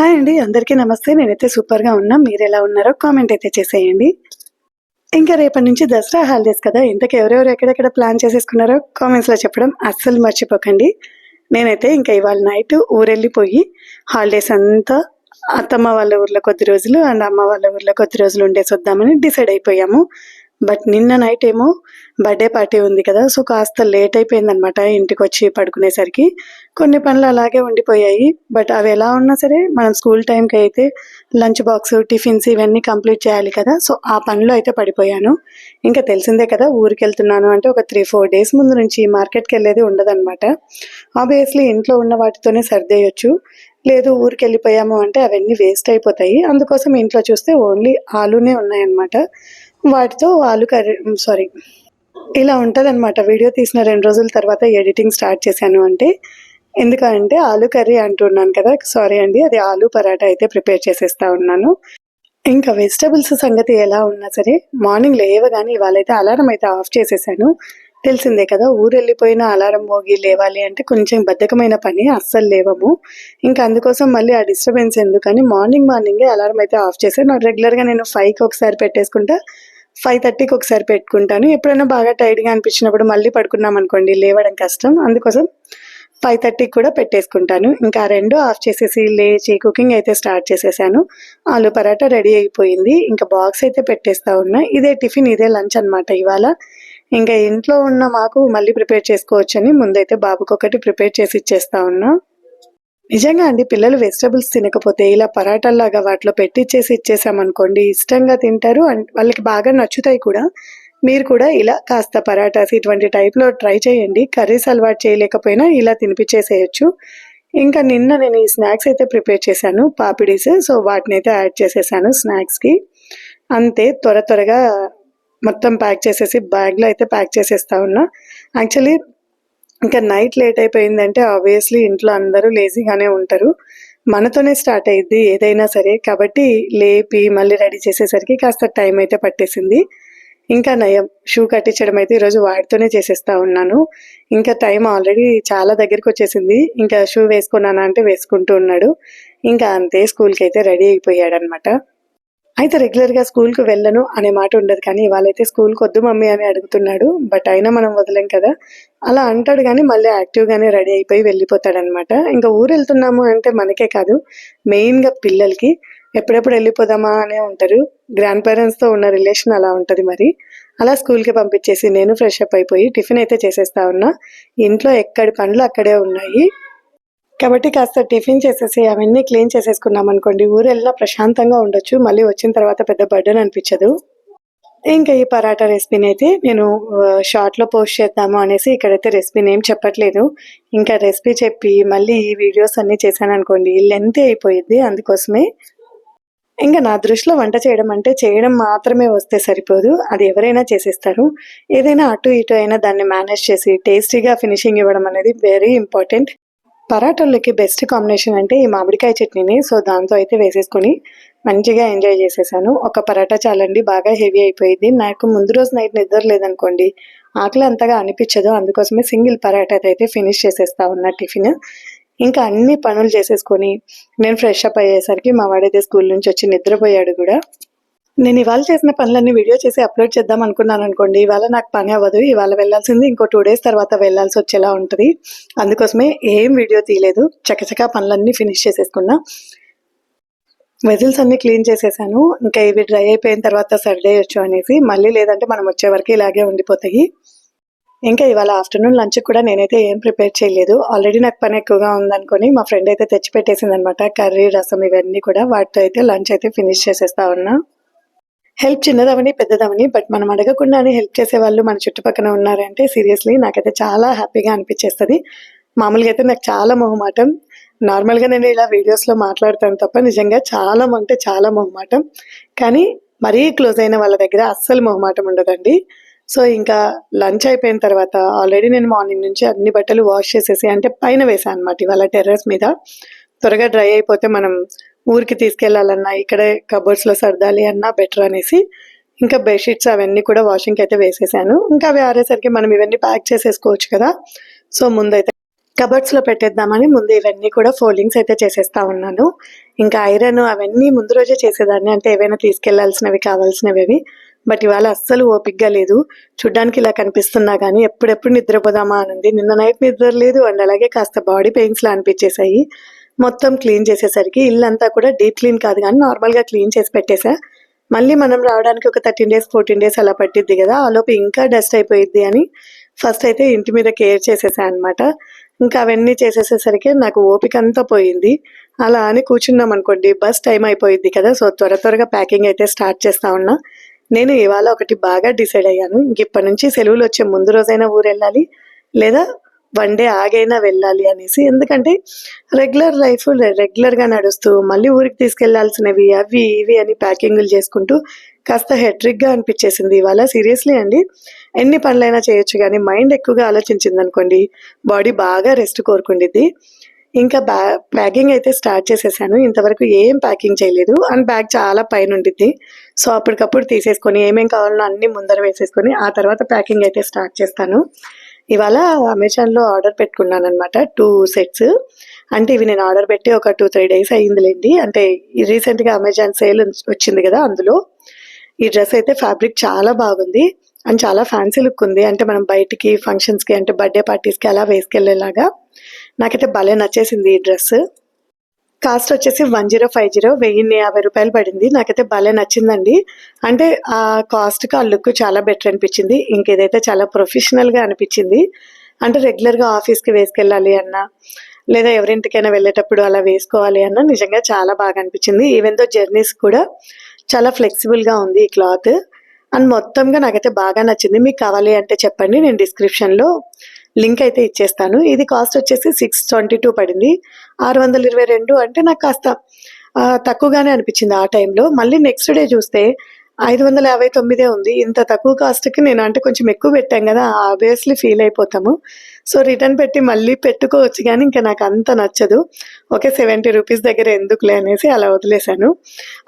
Hi అండి అందరికీ నమస్తే. నేనైతే సూపర్గా ఉన్నా. మీరు ఎలా ఉన్నారో కామెంట్ అయితే చేసేయండి. ఇంకా రేపటి నుంచి దసరా హాలిడేస్ కదా. ఇంతకు ఎవరెవరు ఎక్కడెక్కడ ప్లాన్ చేసేసుకున్నారో కామెంట్స్లో చెప్పడం అస్సలు మర్చిపోకండి. నేనైతే ఇంకా ఇవాళ నైట్ ఊరెళ్ళిపోయి హాలిడేస్ అంతా అత్తమ్మ వాళ్ళ ఊర్లో కొద్ది రోజులు అండ్ అమ్మ వాళ్ళ ఊర్లో కొద్ది రోజులు ఉండేసి వద్దామని డిసైడ్ అయిపోయాము. బట్ నిన్న నైట్ ఏమో బర్త్డే పార్టీ ఉంది కదా సో కాస్త లేట్ అయిపోయిందనమాట ఇంటికి వచ్చి పడుకునేసరికి. కొన్ని పనులు అలాగే ఉండిపోయాయి బట్ అవి ఎలా ఉన్నా సరే మనం స్కూల్ టైంకి అయితే లంచ్ బాక్స్ టిఫిన్స్ ఇవన్నీ కంప్లీట్ చేయాలి కదా సో ఆ పనిలో అయితే పడిపోయాను. ఇంకా తెలిసిందే కదా ఊరికి వెళ్తున్నాను అంటే ఒక త్రీ ఫోర్ డేస్ ముందు నుంచి మార్కెట్కి వెళ్ళేది ఉండదన్నమాట. ఆబ్వియస్లీ ఇంట్లో ఉన్న వాటితోనే సర్దేయొచ్చు లేదు ఊరికి వెళ్ళిపోయాము అంటే అవన్నీ వేస్ట్ అయిపోతాయి. అందుకోసం ఇంట్లో చూస్తే ఓన్లీ ఆలునే ఉన్నాయన్నమాట. వాటితో ఆలు కర్రీ సారీ ఇలా ఉంటుందన్నమాట. వీడియో తీసిన రెండు రోజుల తర్వాత ఎడిటింగ్ స్టార్ట్ చేశాను అంటే ఎందుకంటే ఆలు కర్రీ అంటున్నాను కదా సారీ అండి అది ఆలు పరాటా అయితే ప్రిపేర్ చేసేస్తా ఉన్నాను. ఇంకా వెజిటబుల్స్ సంగతి ఎలా ఉన్నా సరే మార్నింగ్ లేవగానే ఇవాళైతే అలారం అయితే ఆఫ్ చేసేసాను. తెలిసిందే కదా ఊరు వెళ్ళిపోయిన అలారం మోగి లేవాలి అంటే కొంచెం బద్ధకమైన పని అస్సలు లేవము. ఇంకా అందుకోసం మళ్ళీ ఆ డిస్టర్బెన్స్ ఎందుకని మార్నింగ్ మార్నింగే అలారం అయితే ఆఫ్ చేశాను. రెగ్యులర్గా నేను ఫైవ్కి ఒకసారి పెట్టేసుకుంటా ఫైవ్ థర్టీకి ఒకసారి పెట్టుకుంటాను. ఎప్పుడైనా బాగా టైర్డ్గా అనిపించినప్పుడు మళ్ళీ పడుకున్నాం అనుకోండి లేవడం కష్టం. అందుకోసం ఫైవ్ థర్టీకి కూడా పెట్టేసుకుంటాను. ఇంకా రెండు ఆఫ్ చేసేసి లేచి కుకింగ్ అయితే స్టార్ట్ చేసేసాను. ఆలు పరాటా రెడీ అయిపోయింది. ఇంకా బాక్స్ అయితే పెట్టేస్తా ఉన్నా. ఇదే టిఫిన్ ఇదే లంచ్ అనమాట ఇవాళ. ఇంకా ఇంట్లో ఉన్న మాకు మళ్ళీ ప్రిపేర్ చేసుకోవచ్చని ముందైతే బాబుకి ఒకటి ప్రిపేర్ చేసి ఇచ్చేస్తా ఉన్నా. నిజంగా అండి పిల్లలు వెజిటబుల్స్ తినకపోతే ఇలా పరాటాల్లాగా వాటిలో పెట్టిచ్చేసి ఇచ్చేసామనుకోండి ఇష్టంగా తింటారు అండ్ వాళ్ళకి బాగా నచ్చుతాయి కూడా. మీరు కూడా ఇలా కాస్త పరాటాస్ ఇటువంటి టైప్లో ట్రై చేయండి. కర్రీస్ అలవాటు చేయలేకపోయినా ఇలా తినిపించేసేయచ్చు ఇంకా నిన్న నేను ఈ స్నాక్స్ అయితే ప్రిపేర్ చేశాను పాపిడీస్. సో వాటిని అయితే యాడ్ చేసేసాను స్నాక్స్కి. అంతే త్వర త్వరగా మొత్తం ప్యాక్ చేసేసి బ్యాగ్లో అయితే ప్యాక్ చేసేస్తా ఉన్నా. యాక్చువల్లీ ఇంకా నైట్ లేట్ అయిపోయిందంటే ఆబ్వియస్లీ ఇంట్లో అందరూ లేజీగానే ఉంటారు. మనతోనే స్టార్ట్ అయ్యింది ఏదైనా సరే. కాబట్టి లేపి మళ్ళీ రెడీ చేసేసరికి కాస్త టైం అయితే పట్టేసింది. ఇంకా నయం షూ కట్టించడం అయితే ఈరోజు వాడితోనే చేసేస్తా ఉన్నాను. ఇంకా టైం ఆల్రెడీ చాలా దగ్గరికి వచ్చేసింది. ఇంకా షూ వేసుకున్నానా అంటే వేసుకుంటూ ఉన్నాడు. ఇంకా అంతే స్కూల్కి అయితే రెడీ అయిపోయాడనమాట అయితే రెగ్యులర్గా స్కూల్కి వెళ్ళను అనే మాట ఉండదు. కానీ వాళ్ళైతే స్కూల్కి వద్దు మమ్మీ అని అడుగుతున్నాడు. బట్ అయినా మనం వదలం కదా. అలా అంటాడు కానీ మళ్ళీ యాక్టివ్గానే రెడీ అయిపోయి వెళ్ళిపోతాడనమాట. ఇంకా ఊరు వెళ్తున్నాము అంటే మనకే కాదు మెయిన్గా పిల్లలకి ఎప్పుడెప్పుడు వెళ్ళిపోదామా అనే ఉంటారు. గ్రాండ్ పేరెంట్స్తో ఉన్న రిలేషన్ అలా ఉంటుంది మరి. అలా స్కూల్కి పంపించేసి నేను ఫ్రెష్ అప్ అయిపోయి టిఫిన్ అయితే చేసేస్తా ఉన్నా. ఇంట్లో ఎక్కడి పనులు అక్కడే ఉన్నాయి. కాబట్టి కాస్త టిఫిన్ చేసేసి అవన్నీ క్లీన్ చేసేసుకున్నాం అనుకోండి ఊరు వెళ్ళినా ప్రశాంతంగా ఉండొచ్చు. మళ్ళీ వచ్చిన తర్వాత పెద్ద బర్డన్ అనిపించదు. ఇంకా ఈ పరాటా రెసిపీని అయితే నేను షార్ట్లో పోస్ట్ చేద్దాము అనేసి ఇక్కడైతే రెసిపీని ఏం చెప్పట్లేదు. ఇంకా రెసిపీ చెప్పి మళ్ళీ ఈ వీడియోస్ అన్నీ చేశాను అనుకోండి లెంత్ అయిపోయింది అందుకోసమే. ఇంకా నా దృష్టిలో వంట చేయడం అంటే చేయడం మాత్రమే వస్తే సరిపోదు. అది ఎవరైనా చేసేస్తారు. ఏదైనా అటు ఇటు అయినా దాన్ని మేనేజ్ చేసి టేస్టీగా ఫినిషింగ్ ఇవ్వడం అనేది వెరీ ఇంపార్టెంట్ పరాటోళ్ళకి బెస్ట్ కాంబినేషన్ అంటే ఈ మామిడికాయ చట్నీని. సో దాంతో అయితే వేసేసుకొని మంచిగా ఎంజాయ్ చేసేసాను. ఒక పరాటా చాలండి బాగా హెవీ అయిపోయింది. నాకు ముందు రోజు నైట్ నిద్ర లేదనుకోండి ఆకలి అంతగా అనిపించదు. అందుకోసమే సింగిల్ పరాటా అయితే ఫినిష్ చేసేస్తా ఉన్న టిఫిన్ ఇంకా అన్ని పనులు చేసేసుకొని నేను ఫ్రెష్ అప్ అయ్యేసరికి మా వాడైతే స్కూల్ నుంచి వచ్చి నిద్రపోయాడు కూడా. నేను ఇవాళ చేసిన పనులన్నీ వీడియో చేసి అప్లోడ్ చేద్దాం అనుకున్నాను అనుకోండి. ఇవాళ నాకు పని అవ్వదు. ఇవాళ వెళ్ళాల్సింది ఇంకో టూ డేస్ తర్వాత వెళ్ళాల్సి వచ్చేలా ఉంటుంది. అందుకోసమే ఏం వీడియో తీయలేదు. చకచకా పనులన్నీ ఫినిష్ చేసేసుకున్నా. వెజిల్స్ అన్ని క్లీన్ చేసేసాను. ఇంకా ఇవి డ్రై అయిపోయిన తర్వాత సర్డేయచ్చు అనేసి. మళ్ళీ లేదంటే మనం వచ్చే వరకు ఇలాగే ఉండిపోతాయి. ఇంకా ఇవాళ ఆఫ్టర్నూన్ లంచ్ కూడా నేనైతే ఏం ప్రిపేర్ చేయలేదు. ఆల్రెడీ నాకు పని ఎక్కువగా ఉందనుకొని మా ఫ్రెండ్ అయితే తెచ్చి పెట్టేసింది అనమాట కర్రీ రసం ఇవన్నీ కూడా వాటితో అయితే లంచ్ అయితే ఫినిష్ చేసేస్తా ఉన్నా. హెల్ప్ చిన్నదవని పెద్దదవని బట్ మనం అడగకుండానే హెల్ప్ చేసే వాళ్ళు మన చుట్టుపక్కల ఉన్నారంటే సీరియస్లీ నాకైతే చాలా హ్యాపీగా అనిపించేస్తుంది. మామూలుగా అయితే నాకు చాలా మొహమాటం. నార్మల్గా నేను ఇలా వీడియోస్లో మాట్లాడతాను తప్ప నిజంగా చాలా అంటే చాలా మొహమాటం. కానీ మరీ క్లోజ్ అయిన వాళ్ళ దగ్గర అస్సలు మొహమాటం ఉండదండి. సో ఇంకా లంచ్ అయిపోయిన తర్వాత ఆల్రెడీ నేను మార్నింగ్ నుంచి అన్ని బట్టలు వాష్ చేసేసి అంటే పైన వేసాను అనమాట ఇవాళ టెర్రస్ మీద. త్వరగా డ్రై అయిపోతే మనం ఊరికి తీసుకెళ్ళాలన్నా ఇక్కడే కబోర్డ్స్లో సర్దాలి అన్నా బెటర్ అనేసి ఇంకా బెడ్షీట్స్ అవన్నీ కూడా వాషింగ్కి అయితే వేసేసాను. ఇంకా అవి ఆరేసరికి మనం ఇవన్నీ ప్యాక్ చేసేసుకోవచ్చు కదా. సో ముందైతే కబర్డ్స్లో పెట్టేద్దామని ముందు ఇవన్నీ కూడా ఫోల్డింగ్స్ అయితే చేసేస్తా ఉన్నాను. ఇంకా ఐరన్ అవన్నీ ముందు రోజే చేసేదాన్ని. అంటే ఏవైనా తీసుకెళ్ళాల్సినవి కావాల్సినవి అవి. బట్ ఇవాళ అస్సలు ఓపిక్గా లేదు. చూడ్డానికి ఇలా కనిపిస్తున్నా కానీ ఎప్పుడెప్పుడు నిద్రపోదామా అని ఉంది నిన్న నైట్ నిద్ర లేదు. అండ్ అలాగే కాస్త బాడీ పెయిన్స్ లా అనిపించేసాయి మొత్తం క్లీన్ చేసేసరికి ఇల్లంతా కూడా డీప్ క్లీన్ కాదు కానీ నార్మల్గా క్లీన్ చేసి పెట్టేసా. మళ్ళీ మనం రావడానికి ఒక థర్టీన్ డేస్ ఫోర్టీన్ డేస్ అలా పట్టిద్ది కదా ఆ ఇంకా డస్ట్ అయిపోయిద్ది అని ఫస్ట్ అయితే ఇంటి మీద కేర్ చేసేసా అనమాట ఇంకా అవన్నీ చేసేసేసరికి నాకు ఓపిక అంతా పోయింది. అలా అని కూర్చున్నాం అనుకోండి బస్ టైం అయిపోయింది కదా సో త్వర త్వరగా ప్యాకింగ్ అయితే స్టార్ట్ చేస్తా ఉన్నా. నేను ఇవాళ ఒకటి బాగా డిసైడ్ అయ్యాను. ఇంక ఇప్పటి నుంచి సెలవులు వచ్చే ముందు రోజైనా ఊరు వెళ్ళాలి లేదా వన్ డే ఆగైనా వెళ్ళాలి అనేసి. ఎందుకంటే రెగ్యులర్ లైఫ్ రెగ్యులర్గా నడుస్తూ మళ్ళీ ఊరికి తీసుకెళ్ళాల్సినవి అవి ఇవి అని ప్యాకింగ్లు చేసుకుంటూ కాస్త హెట్రిక్గా అనిపించేసింది. ఇవాళ సీరియస్లీ అండి. ఎన్ని పనులైనా చేయొచ్చు కానీ మైండ్ ఎక్కువగా ఆలోచించింది అనుకోండి బాడీ బాగా రెస్ట్ కోరుకుండిద్ది. ఇంకా బ్యా ప్యాకింగ్ అయితే స్టార్ట్ చేసేసాను. ఇంతవరకు ఏం ప్యాకింగ్ చేయలేదు. అండ్ బ్యాగ్ చాలా పైన ఉండిద్ది. సో అప్పటికప్పుడు తీసేసుకొని ఏమేం కావాలో అన్ని ముందర వేసేసుకొని ఆ తర్వాత ప్యాకింగ్ అయితే స్టార్ట్ చేస్తాను. ఇవాళ అమెజాన్లో ఆర్డర్ పెట్టుకున్నాను అనమాట టూ సెట్స్. అంటే ఇవి నేను ఆర్డర్ పెట్టి ఒక టూ త్రీ డేస్ అయ్యిందిలేండి. అంటే రీసెంట్గా అమెజాన్ సేల్ వచ్చింది కదా అందులో. ఈ డ్రెస్ అయితే ఫ్యాబ్రిక్ చాలా బాగుంది. అండ్ చాలా ఫ్యాన్సీ లుక్ ఉంది. అంటే మనం బయటికి ఫంక్షన్స్కి అంటే బర్త్డే పార్టీస్కి అలా వేసుకెళ్ళేలాగా నాకైతే భలే నచ్చేసింది ఈ డ్రెస్. కాస్ట్ వచ్చేసి వన్ జీరో ఫైవ్ జీరో వెయ్యిన్ని యాభై రూపాయలు పడింది. నాకైతే భలే నచ్చిందండి. అంటే ఆ కాస్ట్కి ఆ లుక్ చాలా బెటర్ అనిపించింది. ఇంకేదైతే చాలా ప్రొఫెషనల్గా అనిపించింది. అంటే రెగ్యులర్గా ఆఫీస్కి వేసుకెళ్ళాలి అన్నా లేదా ఎవరింటికైనా వెళ్ళేటప్పుడు అలా వేసుకోవాలి అన్న నిజంగా చాలా బాగా అనిపించింది. ఈవెన్ దో జర్నీస్ కూడా చాలా ఫ్లెక్సిబుల్గా ఉంది ఈ క్లాత్ అండ్ మొత్తంగా నాకైతే బాగా నచ్చింది. మీకు కావాలి అంటే చెప్పండి. నేను డిస్క్రిప్షన్లో లింక్ అయితే ఇచ్చేస్తాను. ఇది కాస్ట్ వచ్చేసి సిక్స్ ట్వంటీ టూ పడింది. ఆరు వందల ఇరవై రెండు అంటే నాకు కాస్త తక్కువగానే అనిపించింది ఆ టైంలో. మళ్ళీ నెక్స్ట్ డే చూస్తే ఐదు వందల యాభై తొమ్మిదే ఉంది. ఇంత తక్కువ కాస్ట్కి నేను అంటే కొంచెం ఎక్కువ పెట్టాం కదా ఆబ్వియస్లీ ఫీల్ అయిపోతాము. సో రిటర్న్ పెట్టి మళ్ళీ పెట్టుకోవచ్చు కానీ ఇంకా నాకు అంత నచ్చదు. ఓకే సెవెంటీ రూపీస్ దగ్గర ఎందుకులే అనేసి అలా వదిలేశాను.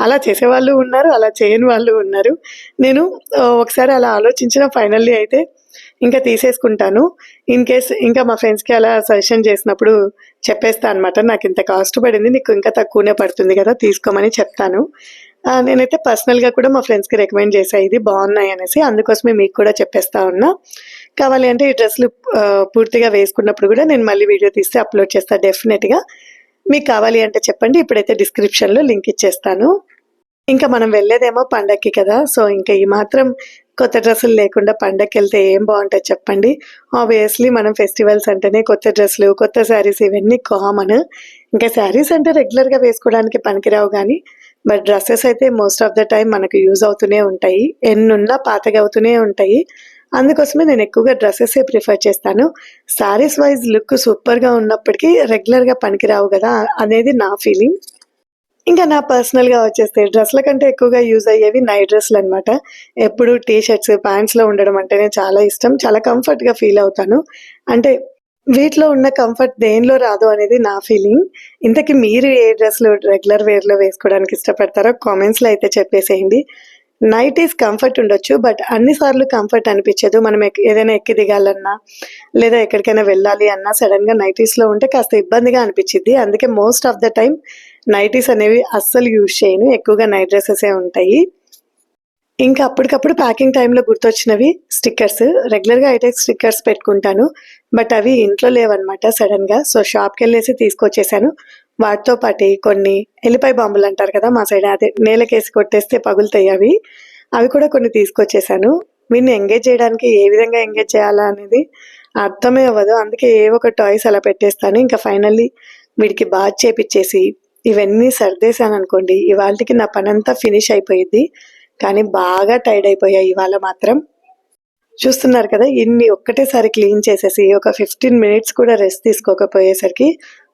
అలా చేసేవాళ్ళు ఉన్నారు అలా చేయని వాళ్ళు ఉన్నారు. నేను ఒకసారి అలా ఆలోచించిన ఫైనల్లీ అయితే ఇంకా తీసేసుకుంటాను. ఇన్ కేస్ ఇంకా మా ఫ్రెండ్స్కి అలా సజెషన్ చేసినప్పుడు చెప్పేస్తా అనమాట నాకు ఇంత కాస్ట్ పడింది నీకు ఇంకా తక్కువనే పడుతుంది కదా తీసుకోమని చెప్తాను. నేనైతే పర్సనల్గా కూడా మా ఫ్రెండ్స్కి రికమెండ్ చేసా ఇది బాగున్నాయి అనేసి. అందుకోసమే మీకు కూడా చెప్పేస్తా ఉన్నా. కావాలి అంటే ఈ డ్రెస్లు పూర్తిగా వేసుకున్నప్పుడు కూడా నేను మళ్ళీ వీడియో తీస్తే అప్లోడ్ చేస్తా డెఫినెట్గా మీకు కావాలి అంటే చెప్పండి ఇప్పుడైతే డిస్క్రిప్షన్లో లింక్ ఇచ్చేస్తాను. ఇంకా మనం వెళ్ళేదేమో పండక్కి కదా సో ఇంకా ఈ మాత్రం కొత్త డ్రెస్సులు లేకుండా పండక్కి వెళ్తే ఏం బాగుంటుంది చెప్పండి? ఆబ్వియస్లీ మనం ఫెస్టివల్స్ అంటేనే కొత్త డ్రెస్సులు కొత్త శారీస్ ఇవన్నీ కామన్ ఇంకా శారీస్ అంటే రెగ్యులర్గా వేసుకోవడానికి పనికిరావు కానీ బట్ డ్రెస్సెస్ అయితే మోస్ట్ ఆఫ్ ద టైం మనకు యూజ్ అవుతూనే ఉంటాయి. ఎన్నున్నా పాతగా అవుతూనే ఉంటాయి. అందుకోసమే నేను ఎక్కువగా డ్రెస్సెస్ ప్రిఫర్ చేస్తాను. శారీస్ వైజ్ లుక్ సూపర్గా ఉన్నప్పటికీ రెగ్యులర్గా పనికిరావు కదా అనేది నా ఫీలింగ్ ఇంకా నా పర్సనల్గా వచ్చేస్తే డ్రెస్ల కంటే ఎక్కువగా యూజ్ అయ్యేవి నైట్ డ్రెస్లు అనమాట ఎప్పుడు టీ షర్ట్స్ ప్యాంట్స్లో ఉండడం అంటేనే చాలా ఇష్టం. చాలా కంఫర్ట్గా ఫీల్ అవుతాను. అంటే వీటిలో ఉన్న కంఫర్ట్ దేనిలో రాదు అనేది నా ఫీలింగ్ ఇంతకీ మీరు ఏ డ్రెస్లు రెగ్యులర్ వేర్లో వేసుకోవడానికి ఇష్టపడతారో కామెంట్స్లో అయితే చెప్పేసేయండి. నైట్ ఈస్ కంఫర్ట్ ఉండొచ్చు బట్ అన్నిసార్లు కంఫర్ట్ అనిపించదు. మనం ఏదైనా ఎక్కి దిగాలన్నా లేదా ఎక్కడికైనా వెళ్ళాలి అన్నా సడన్గా నైటీస్లో ఉంటే కాస్త ఇబ్బందిగా అనిపించింది అందుకే most of the time nighties అనేవి అస్సలు యూజ్ చేయను. ఎక్కువగా నైట్ డ్రెస్సెసే ఉంటాయి. ఇంకా అప్పటికప్పుడు ప్యాకింగ్ టైంలో గుర్తొచ్చినవి స్టిక్కర్స్. రెగ్యులర్గా అయితే స్టిక్కర్స్ పెట్టుకుంటాను. బట్ అవి ఇంట్లో లేవన్నమాట సడన్గా. సో షాప్కి వెళ్ళేసి తీసుకొచ్చేసాను. వాటితో పాటు కొన్ని ఎల్లిపాయ బాంబులు అంటారు కదా మా సైడ్ అదే నేలకేసి కొట్టేస్తే పగులుతాయి అవి. అవి కూడా కొన్ని తీసుకొచ్చేసాను. వీడిని ఎంగేజ్ చేయడానికి ఏ విధంగా ఎంగేజ్ చేయాలా అనేది అర్థమే అవ్వదు. అందుకే ఏ ఒక టాయ్స్ అలా పెట్టేస్తాను. ఇంకా ఫైనల్లీ వీడికి బాగా చేపిచ్చేసి ఇవన్నీ సర్దేశాను అనుకోండి ఇవాళకి నా పని అంతా ఫినిష్ అయిపోయింది కానీ బాగా టైర్డ్ అయిపోయాయి ఇవాళ మాత్రం. చూస్తున్నారు కదా ఇన్ని ఒక్కటేసారి క్లీన్ చేసేసి ఒక ఫిఫ్టీన్ మినిట్స్ కూడా రెస్ట్ తీసుకోకపోయేసరికి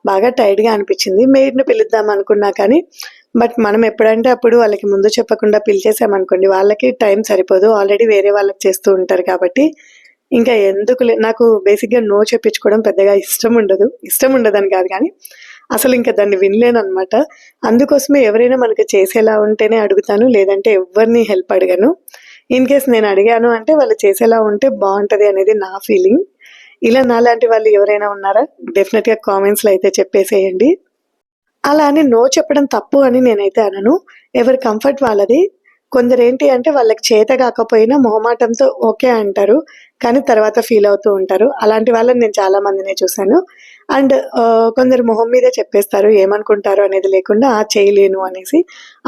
బాగా టైర్డ్గా అనిపించింది. మెయిడ్ని పిలుద్దాం అనుకున్నా కానీ బట్ మనం ఎప్పుడంటే అప్పుడు వాళ్ళకి ముందు చెప్పకుండా పిలిచేసామనుకోండి వాళ్ళకి టైం సరిపోదు. ఆల్రెడీ వేరే వాళ్ళకి చేస్తూ ఉంటారు కాబట్టి. ఇంకా ఎందుకు నాకు బేసిక్గా నో చెప్పించుకోవడం పెద్దగా ఇష్టం ఉండదు. ఇష్టం ఉండదని కాదు కానీ అసలు ఇంకా దాన్ని వినలేను అనమాట అందుకోసమే ఎవరైనా మనకి చేసేలా ఉంటేనే అడుగుతాను లేదంటే ఎవరిని హెల్ప్ అడగను. ఇన్ కేస్ నేను అడిగాను అంటే వాళ్ళు చేసేలా ఉంటే బాగుంటుంది అనేది నా ఫీలింగ్. ఇలా నాలాంటి వాళ్ళు ఎవరైనా ఉన్నారా? డెఫినెట్గా కామెంట్స్లో అయితే చెప్పేసేయండి. అలా అని నో చెప్పడం తప్పు అని నేనైతే అనను. ఎవరి కంఫర్ట్ వాళ్ళది కొందరు ఏంటి అంటే వాళ్ళకి చేత కాకపోయినా మొహమాటంతో ఓకే అంటారు కానీ తర్వాత ఫీల్ అవుతూ ఉంటారు. అలాంటి వాళ్ళని నేను చాలా మందినే చూశాను. అండ్ కొందరు మొహం మీదే చెప్పేస్తారు ఏమనుకుంటారు అనేది లేకుండా ఆ చేయలేను అనేసి.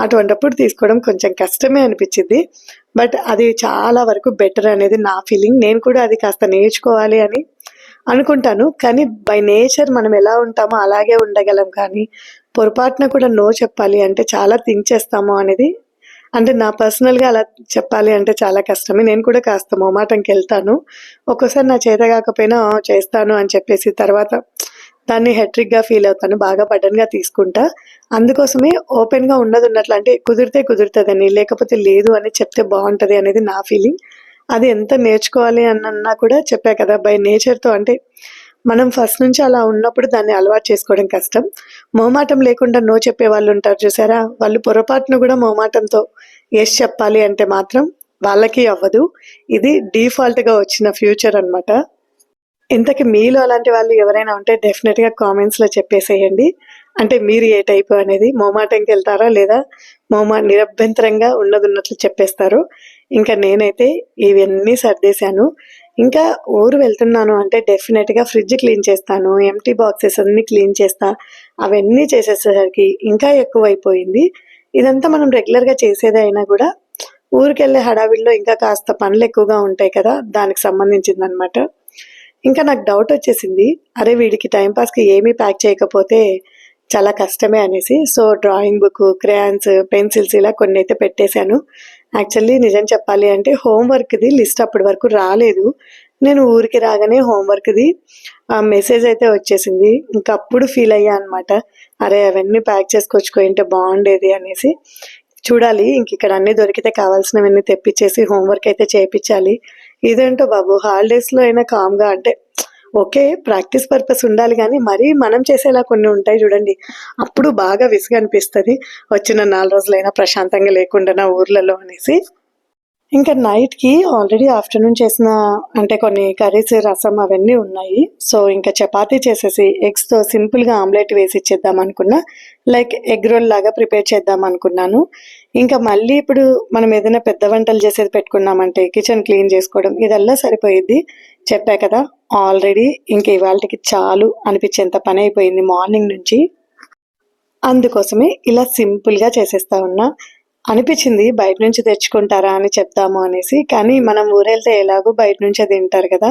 అటువంటప్పుడు తీసుకోవడం కొంచెం కష్టమే అనిపించింది బట్ అది చాలా వరకు బెటర్ అనేది నా ఫీలింగ్. నేను కూడా అది కాస్త నేర్చుకోవాలి అని అనుకుంటాను. కానీ బై నేచర్ మనం ఎలా ఉంటామో అలాగే ఉండగలం కానీ పొరపాటున కూడా నో చెప్పాలి అంటే చాలా థింక్ చేస్తాము అనేది అంటే నా పర్సనల్గా అలా చెప్పాలి అంటే చాలా కష్టమే. నేను కూడా కాస్త మొమాటంకి వెళ్తాను. ఒక్కోసారి నా చేత కాకపోయినా చేస్తాను అని చెప్పేసి తర్వాత దాన్ని హెట్రిక్గా ఫీల్ అవుతాను. బాగా బటన్గా తీసుకుంటా. అందుకోసమే ఓపెన్గా ఉన్నది ఉన్నట్లు అంటే కుదిరితే కుదురుతుందని లేకపోతే లేదు అని చెప్తే బాగుంటుంది అనేది నా ఫీలింగ్ అది ఎంత నేర్చుకోవాలి అన్నా కూడా చెప్పా కదా. బై నేచర్తో అంటే మనం ఫస్ట్ నుంచి అలా ఉన్నప్పుడు దాన్ని అలవాటు చేసుకోవడం కష్టం. మొహమాటం లేకుండా నో చెప్పే వాళ్ళు ఉంటారు చూసారా? వాళ్ళు పొరపాటును కూడా మొహమాటంతో ఎస్ చెప్పాలి అంటే మాత్రం వాళ్ళకి అవ్వదు. ఇది డిఫాల్ట్గా వచ్చిన ఫ్యూచర్ అనమాట ఇంతకి మీలో అలాంటి వాళ్ళు ఎవరైనా ఉంటే డెఫినెట్గా కామెంట్స్లో చెప్పేసేయండి. అంటే మీరు ఏ టైప్ అనేది? మొహమాటంకి వెళ్తారా లేదా? మొహమా నిరభ్యంతరంగా ఉన్నది ఉన్నట్లు చెప్పేస్తారు. ఇంకా నేనైతే ఇవన్నీ సర్దేశాను. ఇంకా ఊరు వెళ్తున్నాను అంటే డెఫినెట్గా ఫ్రిడ్జ్ క్లీన్ చేస్తాను ఎంటీ బాక్సెస్ అన్నీ క్లీన్ చేస్తా అవన్నీ చేసేసరికి ఇంకా ఎక్కువైపోయింది. ఇదంతా మనం రెగ్యులర్గా చేసేదే అయినా కూడా ఊరికెళ్ళే హడావిడిలో ఇంకా కాస్త పనులు ఎక్కువగా ఉంటాయి కదా దానికి సంబంధించింది అనమాట ఇంకా నాకు డౌట్ వచ్చేసింది అరే వీడికి టైంపాస్కి ఏమీ ప్యాక్ చేయకపోతే చాలా కష్టమే అనేసి so drawing book crayons pencils ఇలా కొన్ని అయితే పెట్టేశాను. యాక్చువల్లీ నిజం చెప్పాలి అంటే హోంవర్క్ది లిస్ట్ అప్పటి వరకు రాలేదు. నేను ఊరికి రాగానే హోంవర్క్ది మెసేజ్ అయితే వచ్చేసింది. ఇంకా అప్పుడు ఫీల్ అయ్యా అనమాట అరే అవన్నీ ప్యాక్ చేసుకొచ్చుకుంటే బాగుండేది అనేసి. చూడాలి ఇంక ఇక్కడ అన్నీ దొరికితే కావాల్సినవన్నీ తెప్పించేసి హోంవర్క్ అయితే చేయించాలి ఇదేంటో బాబు హాలిడేస్లో అయినా కామ్గా అంటే ఓకే ప్రాక్టీస్ పర్పస్ ఉండాలి కానీ మరీ మనం చేసేలా కొన్ని ఉంటాయి చూడండి. అప్పుడు బాగా విసుగు అనిపిస్తుంది వచ్చిన నాలుగు రోజులైనా ప్రశాంతంగా లేకుండా ఊర్లలో అనేసి. ఇంకా నైట్కి ఆల్రెడీ ఆఫ్టర్నూన్ చేసిన అంటే కొన్ని కర్రీస్ రసం అవన్నీ ఉన్నాయి. సో ఇంకా చపాతీ చేసేసి ఎగ్స్తో సింపుల్గా ఆమ్లెట్ వేసి ఇచ్చేద్దాం అనుకున్నా. లైక్ ఎగ్ రోల్ లాగా ప్రిపేర్ చేద్దాం అనుకున్నాను. ఇంకా మళ్ళీ ఇప్పుడు మనం ఏదైనా పెద్ద వంటలు చేసేది పెట్టుకున్నామంటే కిచెన్ క్లీన్ చేసుకోవడం ఇదల్లా సరిపోయిద్ది. చెప్పా కదా ఆల్రెడీ ఇంకా ఇవాళకి చాలు అనిపించేంత పని అయిపోయింది మార్నింగ్ నుంచి. అందుకోసమే ఇలా సింపుల్గా చేసేస్తా ఉన్నా. అనిపించింది బయట నుంచి తెచ్చుకుంటారా అని చెప్తాము అనేసి. కానీ మనం ఊరెళ్తే ఎలాగో బయట నుంచే తింటారు కదా.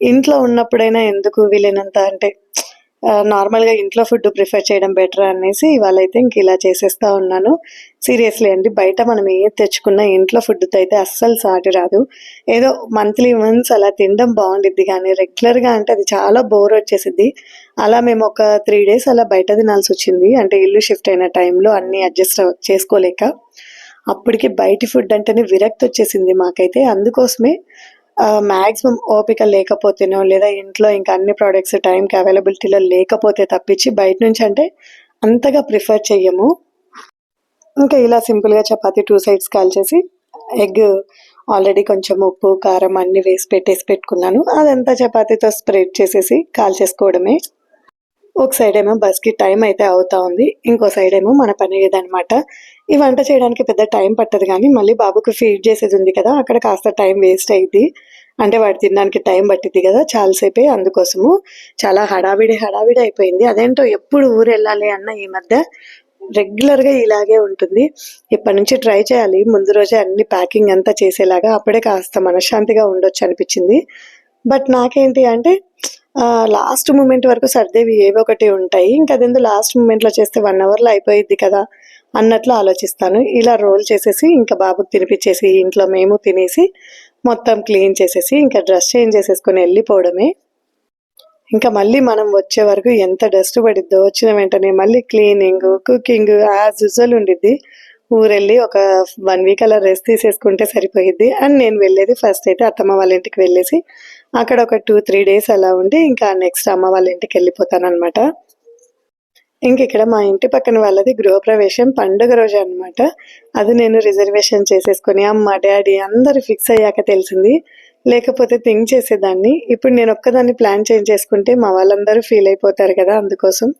ఇంట్లో ఉన్నప్పుడైనా ఎందుకు వీలైనంత అంటే నార్మల్గా ఇంట్లో ఫుడ్ ప్రిఫర్ చేయడం బెటర్ అనేసి ఇవాళ అయితే ఇంక ఇలా చేసేస్తా ఉన్నాను. సీరియస్లీ అండి బయట మనం ఏది తెచ్చుకున్నా ఇంట్లో ఫుడ్తో అయితే అస్సలు సాటి రాదు. ఏదో మంత్లీ వన్స్ అలా తినడం బాగుండిద్ది కానీ రెగ్యులర్గా అంటే అది చాలా బోర్ వచ్చేసిద్ది. అలా మేము ఒక త్రీ డేస్ అలా బయట తినాల్సి వచ్చింది. అంటే ఇల్లు షిఫ్ట్ అయిన టైంలో అన్నీ అడ్జస్ట్ చేసుకోలేక. అప్పటికి బయటి ఫుడ్ అంటేనే విరక్తి వచ్చేసింది మాకైతే. అందుకోసమే మ్యాక్సిమం ఓపిక లేకపోతేనో లేదా ఇంట్లో ఇంకా అన్ని ప్రోడక్ట్స్ టైంకి అవైలబిలిటీలో లేకపోతే తప్పించి బయట నుంచి అంటే అంతగా ప్రిఫర్ చెయ్యము. ఇంకా ఇలా సింపుల్గా చపాతీ టూ సైడ్స్ కాల్చేసి ఎగ్ ఆల్రెడీ కొంచెం ఉప్పు కారం అన్నీ వేసి పెట్టేసి పెట్టుకున్నాను. అదంతా చపాతీతో స్ప్రెడ్ చేసేసి కాల్చేసుకోవడమే. ఒక సైడ్ ఏమో బస్కి టైం అయితే అవుతా ఉంది. ఇంకో సైడ్ ఏమో మన పని ఇదనమాట ఈ వంట చేయడానికి పెద్ద టైం పట్టదు కానీ మళ్ళీ బాబుకి ఫీడ్ చేసేది ఉంది కదా అక్కడ కాస్త టైం వేస్ట్ అయింది అంటే వాడు తినడానికి టైం పట్టింది కదా చాలాసేపే అందుకోసము చాలా హడావిడి హడావిడి అయిపోయింది. అదేంటో ఎప్పుడు ఊరు వెళ్ళాలి అన్న ఈ మధ్య రెగ్యులర్గా ఇలాగే ఉంటుంది. ఇప్పటి నుంచి ట్రై చేయాలి. ముందు రోజే అన్ని ప్యాకింగ్ అంతా చేసేలాగా అప్పుడే కాస్త మనశ్శాంతిగా ఉండొచ్చు అనిపించింది. బట్ నాకేంటి అంటే లాస్ట్ మూమెంట్ వరకు సర్దేవి ఏవో ఒకటి ఉంటాయి. ఇంకా అదెందుకు లాస్ట్ మూమెంట్లో చేస్తే వన్ అవర్లో అయిపోయిద్ది కదా. అన్నట్లు ఆలోచిస్తాను. ఇలా రోల్ చేసేసి ఇంకా బాబుకి తినిపించేసి ఇంట్లో మేము తినేసి మొత్తం క్లీన్ చేసేసి ఇంకా డ్రెస్ చేంజ్ చేసేసుకొని వెళ్ళిపోవడమే. ఇంకా మళ్ళీ మనం వచ్చే వరకు ఎంత డస్ట్ పడిద్దో వచ్చిన వెంటనే మళ్ళీ క్లీనింగ్ కుకింగ్ యాజ్ యూజువల్ ఉండిద్ది. ఊరెళ్ళి ఒక వన్ వీక్ అలా రెస్ట్ తీసేసుకుంటే సరిపోయిద్ది. అండ్ నేను వెళ్ళేది ఫస్ట్ అయితే అత్తమ్మ వాళ్ళ ఇంటికి వెళ్ళేసి అక్కడ ఒక టూ త్రీ డేస్ అలా ఉండి ఇంకా నెక్స్ట్ అమ్మ వాళ్ళ ఇంటికి వెళ్ళిపోతాను అనమాట ఇంక ఇక్కడ మా ఇంటి పక్కన వాళ్ళది గృహప్రవేశం పండుగ రోజు అనమాట అది నేను రిజర్వేషన్ చేసేసుకొని అమ్మ డాడీ అందరు ఫిక్స్ అయ్యాక తెలిసింది. లేకపోతే థింక్ చేసేదాన్ని. ఇప్పుడు నేను ఒక్కదాన్ని ప్లాన్ చేంజ్ చేసుకుంటే మా వాళ్ళందరూ ఫీల్ అయిపోతారు కదా అందుకోసం.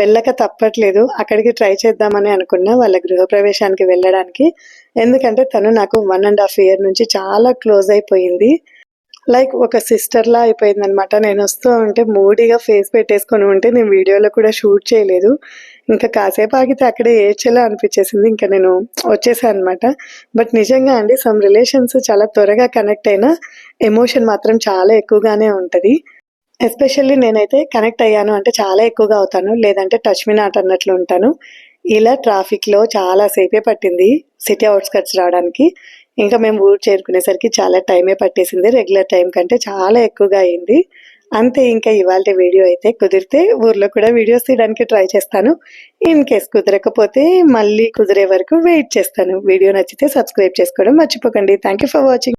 వెళ్ళక తప్పట్లేదు. అక్కడికి ట్రై చేద్దామని అనుకున్నా వాళ్ళ గృహప్రవేశానికి వెళ్ళడానికి. ఎందుకంటే తను నాకు వన్ అండ్ హాఫ్ ఇయర్ నుంచి చాలా క్లోజ్ అయిపోయింది. లైక్ ఒక సిస్టర్లా అయిపోయింది అనమాట నేను వస్తూ ఉంటే మూడీగా ఫేస్ పెట్టేసుకొని ఉంటే నేను వీడియోలో కూడా షూట్ చేయలేదు. ఇంకా కాసేపు ఆగితే అక్కడే ఏడ్చేలా అనిపించేసింది. ఇంకా నేను వచ్చేసాను అనమాట బట్ నిజంగా అండి సమ్ రిలేషన్స్ చాలా త్వరగా కనెక్ట్ అయినా ఎమోషన్ మాత్రం చాలా ఎక్కువగానే ఉంటుంది. ఎస్పెషల్లీ నేనైతే కనెక్ట్ అయ్యాను అంటే చాలా ఎక్కువగా అవుతాను. లేదంటే టచ్ మీ నాట్ అన్నట్లు ఉంటాను. ఇలా ట్రాఫిక్లో చాలాసేపే పట్టింది సిటీ అవుట్స్కట్స్ రావడానికి. ఇంకా మేము ఊరు చేరుకునేసరికి చాలా టైమే పట్టేసింది. రెగ్యులర్ టైం కంటే చాలా ఎక్కువగా అయింది. అంతే ఇంకా ఇవాళ వీడియో అయితే కుదిరితే ఊర్లో కూడా వీడియోస్ తీయడానికి ట్రై చేస్తాను. ఇన్ కేస్ కుదరకపోతే మళ్ళీ కుదిరే వరకు వెయిట్ చేస్తాను. వీడియో నచ్చితే సబ్స్క్రైబ్ చేసుకోవడం మర్చిపోకండి. Thank you for watching